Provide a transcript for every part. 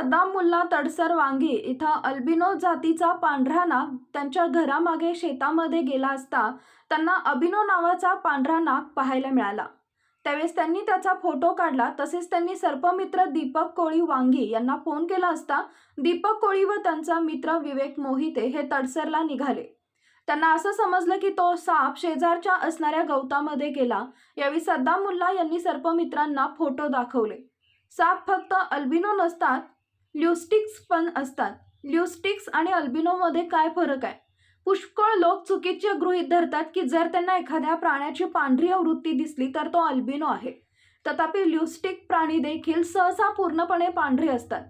सद्दाम मुल्ला तडसर वांगी इथं अल्बिनो जातीचा पांढरा नाग त्यांच्या घरामागे शेतामध्ये गेला असता त्यांना अबिनो नावाचा पांढरा नाग पाहायला मिळाला. त्यावेळेस त्यांनी त्याचा फोटो काढला. तसेच त्यांनी सर्पमित्र दीपक कोळी वांगी यांना फोन केला असता दीपक कोळी व त्यांचा मित्र विवेक मोहिते हे तडसरला निघाले. त्यांना असं समजलं की तो साप शेजारच्या असणाऱ्या गवतामध्ये गेला. यावेळी सद्दाम मुल्ला यांनी सर्पमित्रांना फोटो दाखवले. साप फक्त अल्बिनो नसतात ल्युस्टिक्स पण असतात. ल्युस्टिक्स आणि अल्बिनोमध्ये काय फरक आहे? पुष्कळ लोक चुकीचे गृहीत धरतात की जर त्यांना एखाद्या प्राण्याची पांढरी आवृत्ती दिसली तर तो अल्बिनो आहे. तथापि ल्युस्टिक प्राणी देखील सहसा पूर्णपणे पांढरे असतात.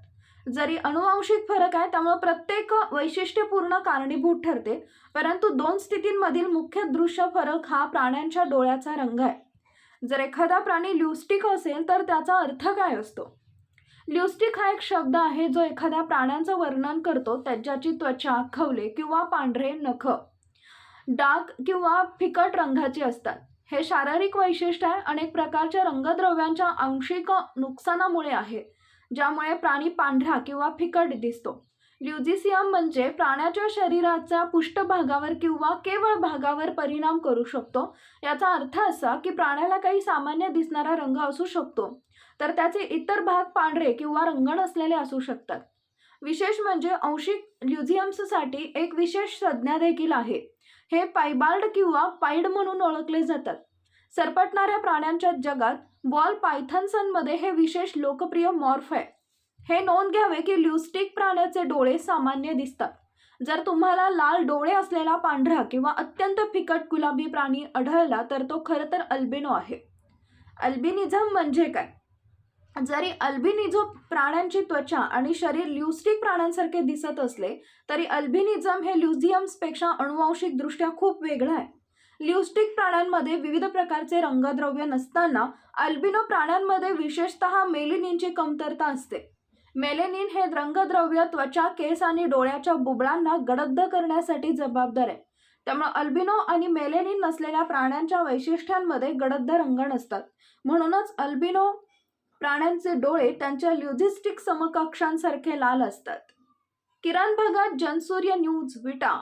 जरी अनुवांशिक फरक आहे त्यामुळे प्रत्येक वैशिष्ट्यपूर्ण कारणीभूत ठरते. परंतु दोन स्थितींमधील मुख्य दृश्य फरक हा प्राण्यांच्या डोळ्याचा रंग आहे. जर एखादा प्राणी ल्युस्टिक असेल तर त्याचा अर्थ काय असतो? ल्युस्टिक हा एक शब्द आहे जो एखाद्या प्राण्यांचं वर्णन करतो त्याच्याची त्वचा खवले किंवा पांढरे नख डार्क किंवा फिकट रंगाची असतात. हे शारीरिक वैशिष्ट्य आहे अनेक प्रकारच्या रंगद्रव्यांच्या आंशिक नुकसानामुळे आहे ज्यामुळे प्राणी पांढरा किंवा फिकट दिसतो. ल्युझिसियम म्हणजे प्राण्याच्या शरीराच्या पृष्ठभागावर किंवा केवळ भागावर परिणाम करू शकतो. याचा अर्थ असा की प्राण्याला काही सामान्य दिसणारा रंग असू शकतो. तर त्याचे इतर भाग पांढरे किंवा रंगण असलेले असू शकतात. विशेष म्हणजे अंशिक ल्युझियम्ससाठी एक विशेष संज्ञा देखील आहे. हे पायबाल्ड किंवा पाईड म्हणून ओळखले जातात. सरपटणाऱ्या प्राण्यांच्या जगात बॉल पायथन्सनमध्ये हे विशेष लोकप्रिय मॉर्फ आहे. हे नोंद घ्यावे की ल्युस्टिक प्राण्याचे डोळे सामान्य दिसतात. जर तुम्हाला लाल डोळे असलेला पांढरा किंवा अत्यंत फिकट गुलाबी प्राणी आढळला तर तो खरं तर अल्बिनो आहे. अल्बिनिझम म्हणजे काय? जरी अल्बिनिझो प्राण्यांची त्वचा आणि शरीर ल्युस्टिक प्राण्यांसारखे दिसत असले तरी अल्बिनिझम हे ल्युझियम्सपेक्षा अनुवांशिकदृष्ट्या खूप वेगळं आहे. ल्युस्टिक प्राण्यांमध्ये विविध प्रकारचे रंगद्रव्य नसताना अल्बिनो प्राण्यांमध्ये विशेषतः मेलिनिनची कमतरता असते. मेलेनिन हे रंगद्रव्य त्वचा केस आणि डोळ्याच्या बुबळांना गडद्द करण्यासाठी जबाबदार आहे. त्यामुळे अल्बिनो आणि मेलेनिन नसलेल्या प्राण्यांच्या वैशिष्ट्यांमध्ये गडद्द रंग नसतात. म्हणूनच अल्बिनो प्राण्यांचे डोळे त्यांच्या ल्युझिस्टिक समकक्षांसारखे लाल असतात. किरण भगत जनसूर्य न्यूज विटा